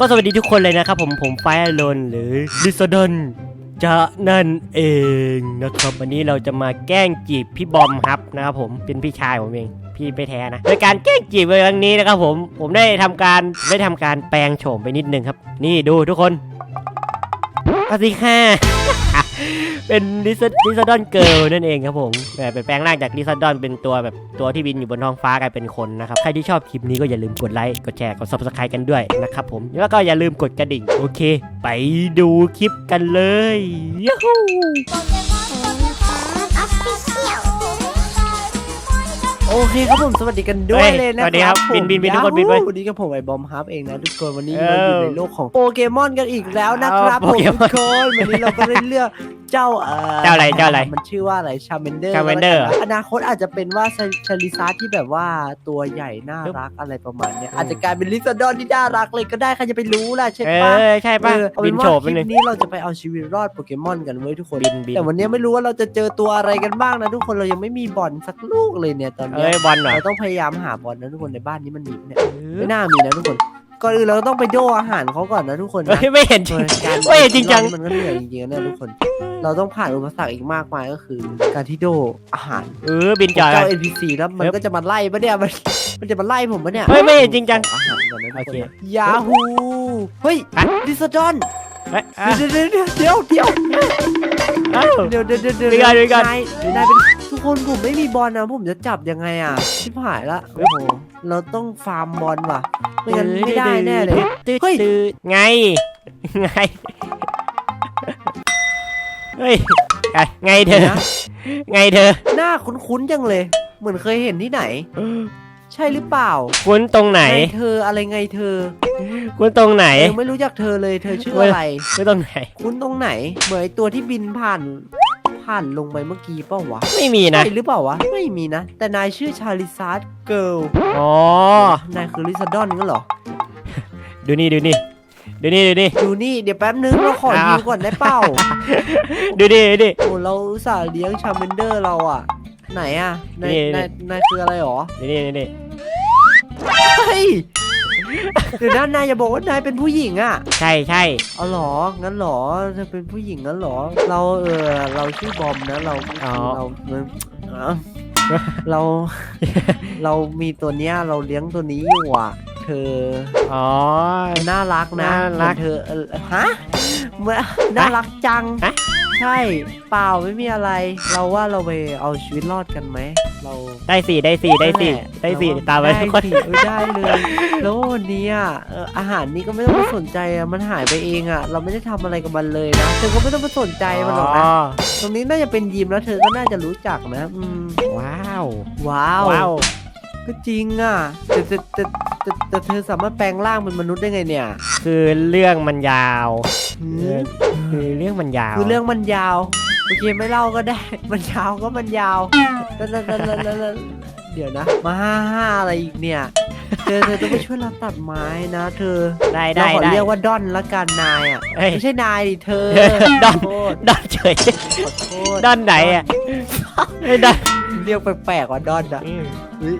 ก็สวัสดีทุกคนเลยนะครับผมผมไฟอลนหรือลิซดอนจะนั่นเองนะครับวันนี้เราจะมาแกล้งจีบพี่บอมครับนะครับผมเป็นพี่ชายผมเองพี่ไม่แท้นะในการแกล้งจีบในครั้งนี้นะครับผมผมได้ทำการได้ทำการแปลงโฉมไปนิดนึงครับ นี่ดูทุกคนสวัสดีค่ะ เป็นลิซลิซดอนเกิลนั่นเองครับผมแต่เป็นแปลงร่างจากลิซดอนเป็นตัวแบบตัวที่บินอยู่บนท้องฟ้ากลายเป็นคนนะครับ ใครที่ชอบคลิปนี้ก็อย่าลืมกดไลค์ กดแชร์ กด s u b สไครต์กันด้วยนะครับผม แล้วก็อย่าลืมกดกระดิ่ง โอเค ไปดูคลิปกันเลยยูฮู โอเคครับผมสวัสดีกันด้วยเลยนะสวัสดีครับผมบินบินบินทุกคนบินไปยาฮูวันนี้กับผมไอ้บอมฮับเองนะทุกคนวันนี้เออเราอยู่ในโลกของโปเกมอนกันอีกแล้วนะครับเอาผมโปเกมทุอนกคนวันนี้เราก็ได้เลือกเจ้าเอ่อเจ้าอะไรเจ้าอะไร มันชื่อว่าอะไรชาเมนเดอร์ Charmander อนาคตอาจจะเป็นว่าชาลิซาที่แบบว่าตัวใหญ่น่ารักอะไรประมาณเนี้ยอืมอาจจะกลายเป็นลิซาดอนที่น่ารักเลยก็ได้ใครจะไปรู้ล่ะใช่เอปะ อใช่ป่ะเออเอาบิเป็นนว่าโฉมคไปลิเลยปนี้เราจะไปเอาชีวิตรอดโปเกมอนกันเว้ยทุกคนบินบินแต่วันนี้ไม่รู้ว่าเราจะเจอตัวอะไรกันบ้างนะทุกคนเรายังไม่มีบอลสักลูกเลยเนี่ยตอนเนี้เอ้ยยบอลเหรอเราต้องพยายามหาบอลนะทุกคนในบ้านนี้มันมีปะเนี่ยไม่น่ามีนะทุกคนก่อนอื่นเราต้องไปโดอาหารเขาก่อนนะทุกคนเอ้นะยไม่เห็นจริงโดยการไม่เห็นจริงจังมันก็เหนื่อยจริงๆนะทุกคน เราต้องผ่านอุปสรรคอีกมากมายก็คือ การที่โดอาหารเออบินจ่อยเจ้า NPC แล้วมันก็จะมาไล่ปะเนี่ยมันมันจะมาไล่ผมปะเนี่ยเฮ้ยไม่เห็นจริงจังอาหารก่อนนะทุกโอคเคนยาฮูเฮ้ยฮะดิสดอนเอ้ยอะเดี๋ยวเดี๋ยวเดี๋ยวเดี๋ยวเอ้าเดี๋ยวเดี๋ยวเดี๋ยวเดี๋ยวเดี๋ยวก่อนเดี๋ยวก่อนนายนายเป็น ทุกคนผมไม่มีบอลนะผมจะจับยังไงอะชิบหายละโอ้โหเราต้องฟาร์มบอลว่ะไม่งั้นไม่ได้แน่เลยตืดเฮ้ยตืดไงไงเฮ้ยไงเธอนะไงเธอ หน้าคุ้นๆจังเลย เหมือนเคยเห็นที่ไหนใช่หรือเปล่า คุณตรงไหนไงเธออะไรไงเธอ คุณตรงไหนเออไม่รู้จักเธอเลย เธอชื่อเว้ยอะไรคุณตรงไหน คุ้นตรงไหน เหมือนไอ้ตัวที่บินผ่าน ผ่านลงไปเมื่อกี้เปล่าวะไม่มีนะ ใช่หรือเปล่าวะ ไม่มีนะ แต่นายชื่อชาลิซาร์ดเกิลอ๋อ นายคือลิซาดอนงั้นเหรอ ดูนี่ดูนี่ ดูนี่ดูนี่ ดูนี่เดี๋ยวแป๊บนึงเราขออ้าวยิวก่อนได้เปล่า ดูดิดูดิโอ้เราอุตส่าห์เลี้ยงชาเมนเดอร์เราอะ ไหนอะนายนี่ นายนายคืออะไรหรอ ดูนี่ดูนี่ เฮ้ย เดี๋ยวนะนายอย่าบอกว่านายเป็นผู้หญิงอะใช่ใช่เอาเหรองั้นเหรอเธอเป็นผู้หญิงงั้นเหรอ เราเออเราชื่อบอมนะเราเราเอ่อเรา เรามีตัวเนี้ยเราเลี้ยงตัวนี้อยู่อะเธออ๋อน่ารักนะน่ารักเหมือนเธอเออฮะเมื่อน่ารักจังฮะใช่เปล่าไม่มีอะไร เราว่าเราไปเอาชีวิตรอดกันไหม เราได้สี่ได้สี่ได้สี่นั่นแหละได้สี่เรตามไปด้ทุกคนสิเออได้เลยแล้ววันนี้อะเอออาหารนี้ก็ไม่ต้องไปสนใจอะมันหายไปเองอะ เราไม่ได้ทำอะไรกับมันเลยนะเธอก็ไม่ต้องไปสนใจมันหรอกนะตรงนี้น่าจะเป็นยิมแล้วเธอก็น่าจะรู้จักนะอืมว้าวว้าว ว้าวก็จริงอะแต่แต่แต่แต่แต่เธอสามารถแปลงร่างเป็นมนุษย์ได้ไงเนี่ย คือเรื่องมันยาวหืเอมอคือเรื่องมันยาว คือเรื่องมันยาว โอเคไม่เล่าก็ได้ มันยาวก็มันยาวแล้วแล้วแล้วแล้วแล้วแล้วเดี๋ยวนะ มาห้าห้าอะไรอีกเนี่ย เธอเธอต้องไปช่วยเราตัดไม้นะเธอได้เราได้ขอได้เรียกว่าดอนละกันนายอะ เอ้ย ไม่ใช่นายดิเธอดอนขอโทษดอนเฉยขอโทษดอนไหนอะไม่ดอนเรียกแปลกๆว่าดอนอะอืมเฮ้ย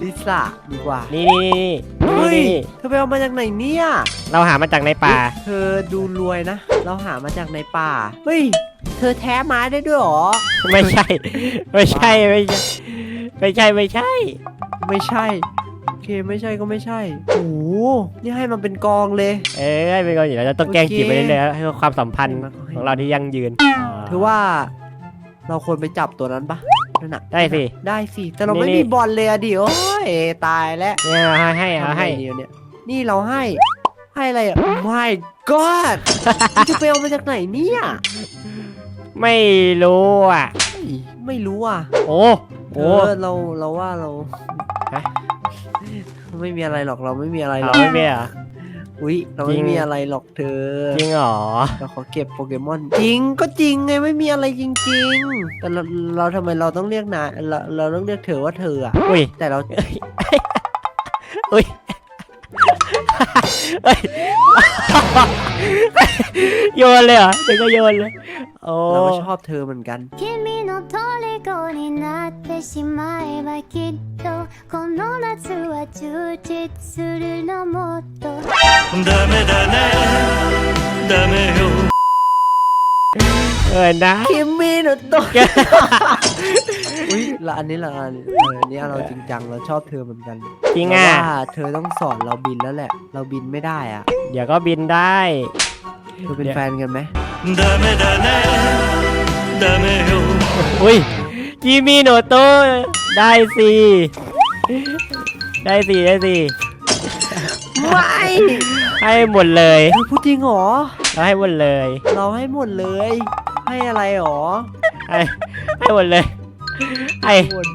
ลิซ่าดีกว่า นี่นี่นี่เฮ้ยนี่เธอไปเอามาจากไหนเนี่ย เราหามาจากในป่า เธอดูรวยนะ เราหามาจากในป่า เฮ้ย เธอแท้ไม้ได้ด้วยเหรอ ไม่ใช่ ไม่ใช่ ไม่ใช่ ไม่ใช่ ไม่ใช่ ไม่ใช่ โอเคไม่ใช่ก็ไม่ใช่ โอ้โหนี่ให้มันเป็นกองเลย เอ้ยเป็นคนอยู่แล้วจะต้องแกล้งโอเคจีบไปเรื่อยๆให้ความสัมพันธ์ของเราที่ยั่งยืนถือว่า เราควรไปจับตัวนั้นปะนั่นน่ะได้สิ ได้สิ แต่เราไม่นี่มีบอลเลยอะดิโอ้ยตายแล้วเนี่ยให้ให้เอาให้ทำไงดีวะเนี่ยนี่เราให้ ให้อะไรอะ my god นี่จะไปเอามาจากไหนเนี่ย ไม่รู้อะเฮ้ยไม่รู้อะโอ้เอโอ้อเราเราว่าเราฮะ ไม่มีอะไรหรอกเราไม่มีอะไรหรเราอกไม่มีเหรอะอุ้ยเราจริไม่ง มีอะไรหรอกเธอจริงเหรอเราขอเก็บโปเกมอนจริงก็จริงไงไม่มีอะไรจริง ๆ แต่เราเราทำไมเราต้องเรียกนายเราเราต้องเรียกเธอว่าเธออะอุ้ยแต่เราอุ้ยเฮ้ย โยนเลยเหรอเด็กก็โยนเลยโอ้ เราก็ชอบเธอเหมือนกัน 君の虜になってしまえばきっとこの夏は充実するのもっとダメだねダメよ เออนะ คิมมี่หนูตก อุ้ยแล้วอันนี้ละอันนี้เอออันนี้เราจริงจังเราชอบเธอเหมือนกัน จริง แต่ อ่ะ ว่าเธอต้องสอนเราบินแล้วแหละ เราบินไม่ได้อ่ะ เดี๋ยวก็บินได้ เธอเป็น เดี๋ยว แฟนกันไหม ダメだねダメよ อุ้ยจิมิโนโตะได้สิได้สิได้สิ ไม่ ให้หมดเลย เธอพูดจริงเหรอ เราให้หมดเลยเราให้หมดเลย ให้อะไรหรอให้ให้หมดเลยให้หมด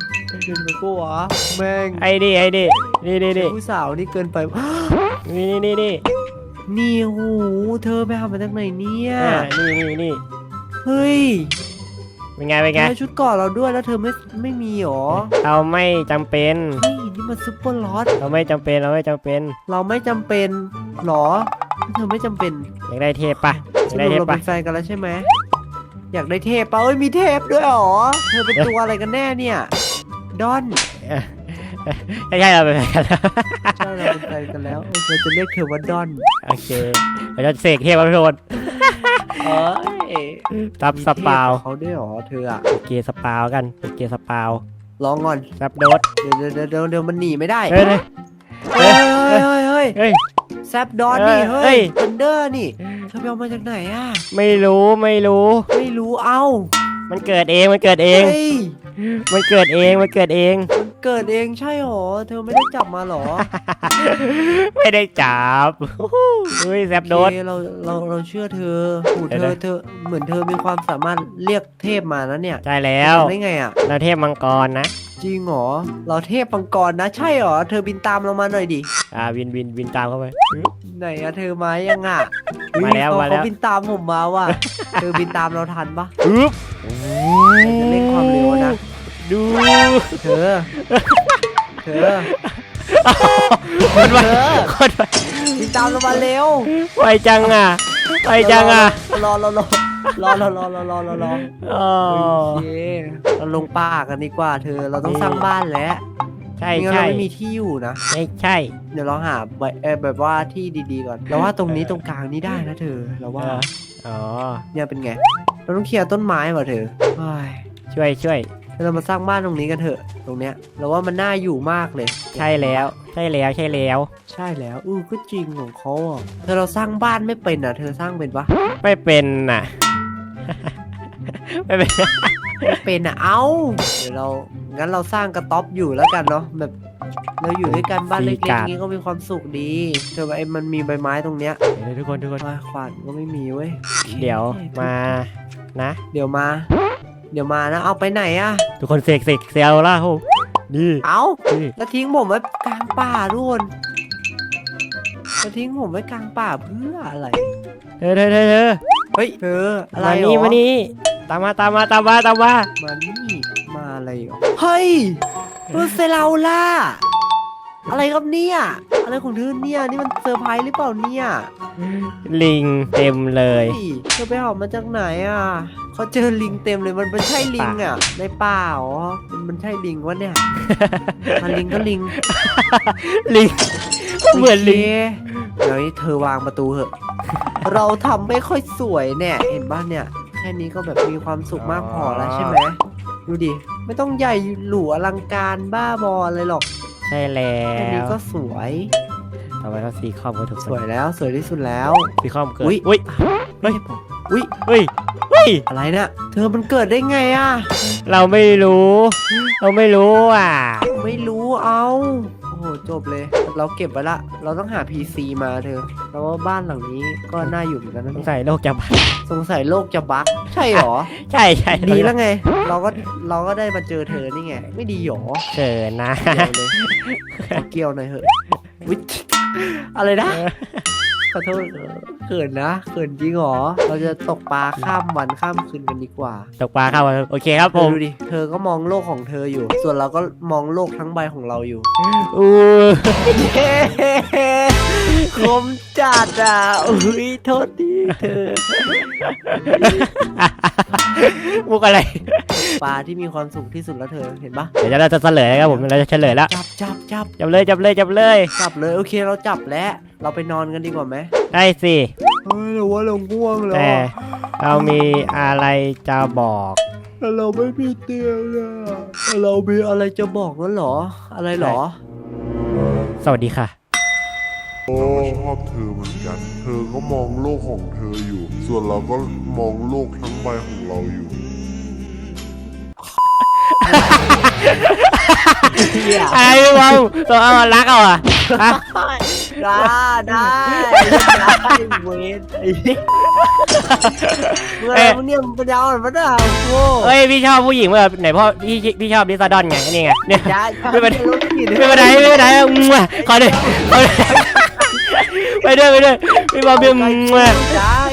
เกินไปปะวะแม่งไอ้ดิไอ้ดินี่นี่นี่ผู้สาวนี่เกินไปนี่นี่นี่นี่นี่หูเธอไปหามาจากไหนเนี่ยอ่านี่นี่นี่เฮ้ยเป็นไงเป็นไงเธอชุดเก่อนเราด้วยแล้วเธอไม่ไม่มีหรอเราไม่จำเป็นเฮ้ยนี่มันซุปเปอร์ลอตเราไม่จำเป็นเราไม่จำเป็น เราไม่จำเป็นหรอ เธอไม่จำเป็นอยากได้เทปปะอสยากได้รุปเทปเราปะเป็นแฟนกันแล้วใช่ไหมอยากได้เทปปะเอ้ยมีเทปด้วยเหรอเธอเป็นตัวอะไรกันแน่เนี่ยดอนใช่ใช่เราเป็นแฟนกันแล้วใช่เราเป็นแฟนกันแล้วเออเราจะเรียกเธอว่าดอนโอเคเราจะเสกเทปมาทุกคนเอ้ยซับสปาวมีเทปกับเขาด้วยเหรอเธออะโอเคสปาวกันโอเคสปาวลองก่อนซับโดสเดี๋ยวเดี๋ยวเดี๋ยวเดี๋ยวมันหนีไม่ได้เฮ้ยเฮ้ยเฮ้ยเฮ้ยเฮ้ยเฮ้ยเฮ้ย แซบดอนนี่เอ้ยเฮ้เอ้ยย ทันเดอร์นี่เธอไปเอามาจากไหนอะไม่รู้ไม่รู้ ไม่รู้ เอ้ามันเกิดเองมันเกิดเอง เฮ้ยมันเกิดเองมันเกิดเอง มัน เกิดเองใช่หรอ เธอไม่ได้จับมาหรอไม่ได้จับเฮ้ยแซบโดโอสเคเราเราเราเชื่อเธอโอ้เดี๋เธยวอนะ เธอเหมือนเธอมีความสามารถเรียกเทพมานะเนี่ยใช่แล้ว ทำได้ไงอะ เราเทพมังกรนะจริงเหรอ เราเทพปังกรนะใช่เหรอ เธอบินตามเรามาหน่อยดิ อ่าวินวินวินตามเข้าไป ไหนอะเธอมายังอะมาแล้วเฮ้ยมาแล้ว เขาบินตามผมมาว่ะ เธอบินตามเราทันปะ อึ๊บจะเร่ เธอ เธอ คนไปเธอคนไปบินตามเรามาเร็วไปจังอะไปจังอะรอรอรอรอรอรอรอรอรอรออ๋อโอเคเราลงป่ากันดีกว่า เธอ เราต้องสร้างบ้านแล้วใช่ไม่มันใช่เราไม่มีที่อยู่นะไม่ใช่ เดี๋ยวเราหาใบเออแบบว่าที่ดีๆก่อนเราว่าตรงนี้ตรงกลางนี้ได้นะเธอเราว่าอ๋อเนี่ยเป็นไง เราต้องเคลียร์ต้นไม้ว่ะเธอช่วยช่วย เรามาสร้างบ้านตรงนี้กันเถอะ ตรงเนี้ยเราว่ามันน่าอยู่มากเลย ใช่แล้ว ใช่แล้วใช่แล้ว ใช่แล้วอือก็จริงของเขาอะเธอเราสร้างบ้านไม่เป็นอะ เธอสร้างเป็นปะไม่เป็นน่ะ ไม่เป็น ไม่เป็นอะเอ้าเดี๋ยวเรางั้นเราสร้างกระต๊อบอยู่แล้วกันเนาะแบบเราอยู่ด้วยกันบ้านเล็กๆอย่างงี้ก็มีความสุขดีเธอว่าไอ้มันมีใบไม้ตรงเนี้ยเดี๋ยวทุกคนทุกคนอ้ายขวานก็ไม่มีเว้ยเดี๋ยวมานะ เดี๋ยวมา เดี๋ยวมานะ เอาไปไหนอะทุกคนเสกเสกเซลล่ะโหนี่เอ้านี่แล้วทิ้งผมไว้กลางป่าทุกคนแล้วทิ้งผมไว้กลางป่าเพื่ออะไร เธอเธอเธอเธอเฮ้ยเธออะไรมาหรนี่อมานี่ตามมาตามมาตามมาตามมามานี่มาอะไรหรอเฮ้ยเออเซราล่า อะไรครับเนี่ย อะไรของเธอเนี่ย นี่มันเซอร์ไพรส์หรือเปล่าเนี่ยลิงเต็มเลยฮ้เธอไปหอบมาจากไหนอะ เขาเจอลิงเต็มเลยมันเป็นใช่ลิงอะในป่าเหรอมันมันใช่ลิงวะเนี่ยมันลิงก็ลิงลิงเหมือนลิงโอเคเดี๋ยวนี้เธอวางประตูเถอะ เราทำไม่ค่อยสวยเนี่ยเห็นบ้านเนี่ยแค่นี้ก็แบบมีความสุขมากพอแล้วใช่ไหมดูดิไม่ต้องใหญ่หรูอลังการบ้าบออะไรหรอกใช่แล้แค่นี้วก็สวยต่อไปก็ซีคอมก็ถูกสวยแล้วสวยที่สุดแล้วซีคอมเกิดอุ๊ยอุ้ยไม่ใช่ผม อุ้ยเฮ้ยเฮ้ยอะไรน่ะเธอมันเกิดได้ไงอะเราไม่รู้ เราไม่รู้อะ ไม่รู้เอาโอ้โหจบเลย เราเก็บไว้ละ เราต้องหา PC มาเธอเราว่าบ้านหลังนี้ก็น่าอยู่เหมือนกันนะสงเนี่ยสัยโลกจะบักสงสัยโลกจะบั๊กใช่หรอ ใช่ใช่ดีแล้วไง เราก็เราก็ได้มาเจอเธอนี่ไง ไม่ดีหรอเกิดนะ เกี่ยวเลยขอเกี่ยวหน่อยเหอะวิอะไรนะ ขอโทษเออเขินนะเขินจริงเหรอ เราจะตกปลาข้ามวันข้ามคืนกันดีกว่าตกปลาเข้ามาโอเคครับเธผอมดูดิ เธอก็มองโลกของเธออยู่ ส่วนเราก็มองโลกทั้งใบของเราอยู่อู้เย้คมจัดอะ อุ้ยโทษทีเธอ มุกอะไร ปลาที่มีความสุขที่สุดแล้วเธอเห็นปะเดี๋ยวเราจะเฉลยครับผมเราจะเฉลยแล้วจับจับจับจับเลยจับเลยจับเลยจับเลยโอเคเราจับแล้ว เราไปนอนกันดีกว่าไหมได้สิเฮ้ยหรือว่าเราง่วงแล้วแต่เรามีอะไรจะบอกแต่เราไม่มีเตียงอะแต่เรามีอะไรจะบอกนั่นเหรอ อะไรเหรอ สวัสดีค่ะ โอ้ชอบเธอเหมือนกัน เธอก็มองโลกของเธออยู่ ส่วนเราก็มองโลกทั้งใบของเราอยู่ ไอ้พี่บอมตัวเอารักเอาอะฮะได้ได้ได้เวทไอ้เมื่อไรมึงเนี่ยมึงปัญญาอ่อนปะเนี่ยโง่เฮ้ยพี่ชอบผู้หญิงแบบไหนพ่อพี่พี่ชอบลิซาดอนไงนี่ไงเนี่ยไม่เป็นไรไม่เป็นไรไม่เป็นไรมั่วขอด้วยขอด้วยไปด้วยไปด้วยพี่บอมพี่มั่วย้าย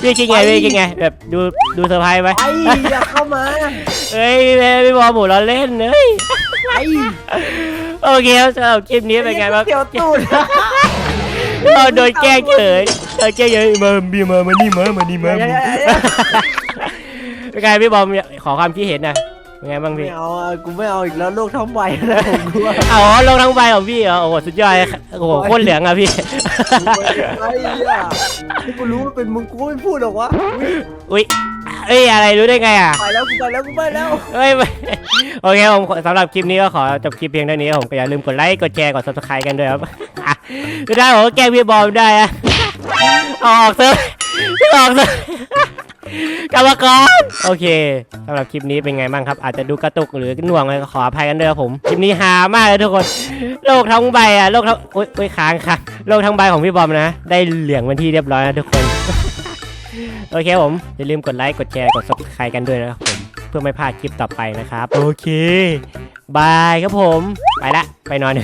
เอ้ยพี่คิดไงพี่คิดไงแบบดูดูเซอร์ไพรส์ไหมไอ้อย่าเข้ามาเฮ้ยพี่พี่บอมหมูเราเล่นเฮ้ยไอ้โอเคครับสำหรับคลิปนี้เป็นไงบ้างเขียวตูดเราโดนแกล้งเฉยโดนแกล้งเฉยมาบีมามานี่มามานี่มาเป็นไงพี่บอมขอความคิดเห็นนะ เป็นไงบ้างไม่พี่เอาอะกูไม่เอาอีกแล้วโลกทั้งใบแล้วผมกลัวอ๋อลงทั้งใบของพี่เหรอโอ้โหสุดยอดเลยโอ้โหโคตรเหลืองอะพี่ ไอ้เหี้ยที่กูรู้ว่าเป็นมึงกูก็ไม่พูดหรอกวะอุ้ยเอ้ยอะไรรู้ได้ไงอะไปแล้วกูไปแล้วกูไปแล้วเฮ้ยไม่โอเคผมสำหรับคลิปนี้ก็ขอจบคลิปเพียงเท่านี้ครับผมก็อย่าลืมกดไลค์กดแชร์กด subscribe กันด้วยครับอะสุดท้ายผมก็แกล้งพี่บอมได้อะเอาออกเถอะออกเถอะ กรรมกรโอเคสำหรับคลิปนี้เป็นไงบ้างครับ อาจจะดูกระตุกหรือหน่วงอะไรก็ขออภัยกันด้วยครับผม คลิปนี้ฮามากเลยทุกคน โลกทั้งใบอะโลกทั้งโอ๊ยโอ๊ยค้างค่ะ โลกทั้งใบของพี่บอมนะ ได้เหลืองเป็นที่เรียบร้อยนะทุกคน โอเคผม อย่าลืมกดไลค์ กดแชร์ กด subscribe กันด้วยนะครับผม เพื่อไม่พลาดคลิปต่อไปนะครับ โอเค บายครับผม ไปละ ไปนอน